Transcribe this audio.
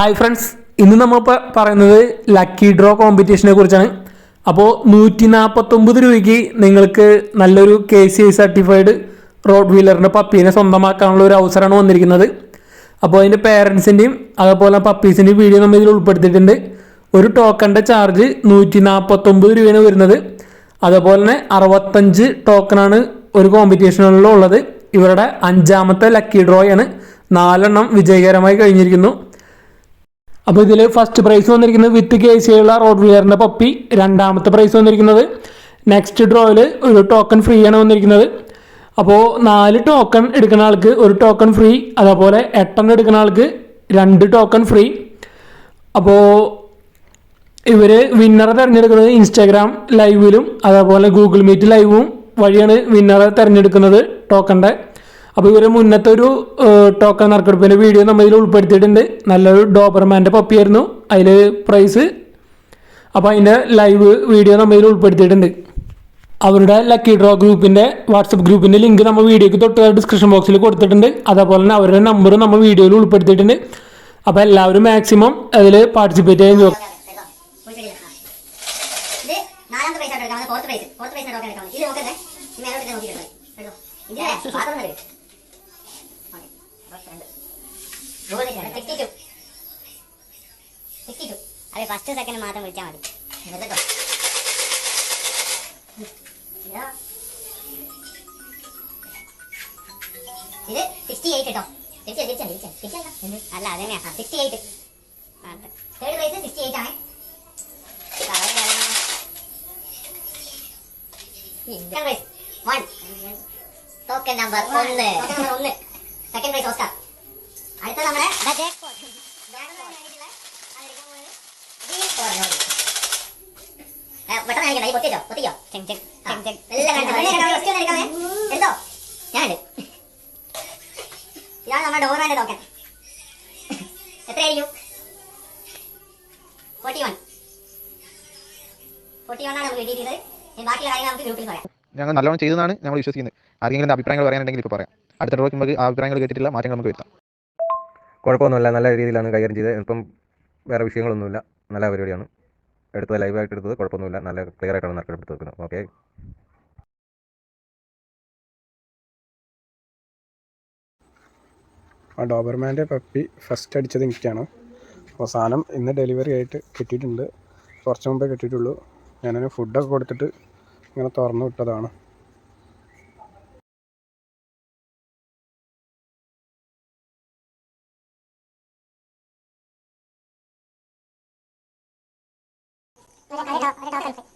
Hi friends ഇന്ന് നമ്മൾ പറയുന്നത് ലക്കി ഡ്രോ കോമ്പറ്റീഷനെ കുറിച്ചാണ്. അപ്പോൾ നൂറ്റി നാൽപ്പത്തൊമ്പത് രൂപയ്ക്ക് നിങ്ങൾക്ക് നല്ലൊരു K C I certified road വീലറിന്റെ പപ്പീനെ സ്വന്തമാക്കാനുള്ള ഒരു അവസരമാണ് വന്നിരിക്കുന്നത്. അപ്പോൾ അതിന്റെ പേരൻസിന്റെയും അതുപോലെ പപ്പീസിന്റെയും വീഡിയോ നമ്മൾ ഇതിൽ ഉൾപ്പെടുത്തിയിട്ടുണ്ട്. ഒരു ടോക്കണിന്റെ ചാർജ് നൂറ്റി നാൽപ്പത്തൊമ്പത് രൂപയാണ് വരുന്നത്. അതുപോലെ തന്നെ അറുപത്തഞ്ച് ടോക്കണാണ് ഒരു കോമ്പറ്റീഷനിലുള്ളത് ഇവരുടെ അഞ്ചാമത്തെ ലക്കി ഡ്രോയാണ് നാലെണ്ണം വിജയകരമായി കഴിഞ്ഞിരിക്കുന്നു. അപ്പോൾ ഇതിൽ ഫസ്റ്റ് പ്രൈസ് വന്നിരിക്കുന്നത് വിത്ത് കെ ഉള്ള റോഡ് വീലറിന്റെ പപ്പി രണ്ടാമത്തെ പ്രൈസ് വന്നിരിക്കുന്നത് നെക്സ്റ്റ് ഡ്രോയിൽ ഒരു ടോക്കൺ ഫ്രീ ആണ് വന്നിരിക്കുന്നത്. അപ്പോൾ നാല് ടോക്കൺ എടുക്കുന്ന ആൾക്ക് ഒരു ടോക്കൺ ഫ്രീ അതേപോലെ എട്ടെണ്ണം എടുക്കുന്ന ആൾക്ക് രണ്ട് ടോക്കൺ ഫ്രീ അപ്പോൾ ഇവർ വിന്നറെ തിരഞ്ഞെടുക്കുന്നത് ഇൻസ്റ്റാഗ്രാം ലൈവിലും അതേപോലെ ഗൂഗിൾ മീറ്റ് ലൈവും വഴിയാണ് വിന്നറെ തിരഞ്ഞെടുക്കുന്നത് ടോക്കണിന്റെ അപ്പോൾ ഇവരെ മുന്നത്തെ ഒരു ടോക്കൺ നറുക്കെടുപ്പിന്റെ വീഡിയോ നമ്മൾ ഇതിൽ ഉൾപ്പെടുത്തിയിട്ടുണ്ട്. നല്ലൊരു ഡോബർമാന്റെ പപ്പിയായിരുന്നു അതിൽ പ്രൈസ് അപ്പോൾ അതിന്റെ ലൈവ് വീഡിയോ നമ്മൾ ഇതിൽ ഉൾപ്പെടുത്തിയിട്ടുണ്ട്. അവരുടെ ലക്കി ഡ്രോ ഗ്രൂപ്പിന്റെ വാട്സപ്പ് ഗ്രൂപ്പിന്റെ ലിങ്ക് നമ്മൾ വീഡിയോക്ക് തൊട്ട് ഡിസ്ക്രിപ്ഷൻ ബോക്സിൽ കൊടുത്തിട്ടുണ്ട്. അതേപോലെ തന്നെ അവരുടെ നമ്പർ നമ്മൾ വീഡിയോയിൽ ഉൾപ്പെടുത്തിയിട്ടുണ്ട്. അപ്പോൾ എല്ലാവരും മാക്സിമം അതിൽ പാർട്ടിസിപ്പേറ്റ് ചെയ്യാൻ നോക്കുക ഇത് നാലാമത്തെ പ്രൈസ് ആയിട്ട് എടുക്കാം ഫോർത്ത് പ്രൈസ് ഫോർത്ത് പ്രൈസ് നോക്കാൻ ഇത് മേലോട്ട് നോക്കിയിട്ടുണ്ട്. കേട്ടോ ഇതിന്റെ പാത്രം തരും അതെ ഫസ്റ്റ് സെക്കൻഡ് മാത്രം വിളിച്ചാൽ മതി. കേട്ടോ? ഇതാ. സിക്സ്റ്റി എയ്റ്റ് കേട്ടോ. തിരിച്ചാ തിരിച്ചാ തിരിച്ചാ തിരിച്ചാ അല്ല അത് തന്നെയാ. Sixty eight third prize sixty eight ആണ്. ടോക്കൺ നമ്പർ ഒന്ന്. സെക്കൻഡ് പ്രൈസ് ഓസ്കാർ അടുത്ത നമ്മുടെ പെട്ടെന്ന് കാണിക്കണ്ട ഈ പൊത്തിച്ചോ പൊത്തിക്കോ എല്ലാം കാണിച്ചോ എടുത്തോ ഞാനുണ്ട് ഇതാണ് നമ്മുടെ ഡോറാന്റെ ടോക്കൺ എത്രയായിരിക്കും ഫോർട്ടി വൺ ഫോർട്ടി വൺ ആണ് നമുക്ക് കിട്ടിയിരുന്നത് ഇനി ബാക്കിയുള്ള കാര്യങ്ങൾ നമുക്ക് ഗ്രൂപ്പിൽ പറയാം ഞങ്ങൾ നല്ലോണം ചെയ്തതാണ് ഞങ്ങൾ വിശ്വസിക്കുന്നത് ആരെങ്കിലും അഭിപ്രായങ്ങൾ പറയാനുണ്ടെങ്കിൽ ഇപ്പോൾ പറയാം അടുത്ത ഡ്രോയ്ക്ക് നമുക്ക് ആ അഭിപ്രായങ്ങൾ കേട്ടിട്ടില്ല മാറ്റങ്ങൾ നമുക്ക് വരുത്താം കുഴപ്പമൊന്നുമില്ല. നല്ല രീതിയിലാണ് കൈകാര്യം ചെയ്തത്. ഇപ്പം വേറെ വിഷയങ്ങളൊന്നുമില്ല. നല്ല പരിപാടിയാണ്. എടുത്തത് ലൈവായിട്ട് എടുത്തത് കുഴപ്പമൊന്നുമില്ല. നല്ല ക്ലിയർ ആയിട്ടാണ് നറുക്കെടുത്ത് വെക്കുന്നത് ഓക്കെ ആ ഡോബർമാന്റെ പപ്പി ഫസ്റ്റ് അടിച്ചത് എനിക്കാണ്. അപ്പോൾ സാധനം ഇന്ന് ഡെലിവറി ആയിട്ട് കിട്ടിയിട്ടുണ്ട്. കുറച്ച് മുമ്പേ കിട്ടിയിട്ടുള്ളൂ. ഞാനതിന് ഫുഡൊക്കെ കൊടുത്തിട്ട് ഇങ്ങനെ തുറന്നു വിട്ടതാണ്. 俺が、俺が、俺がわか。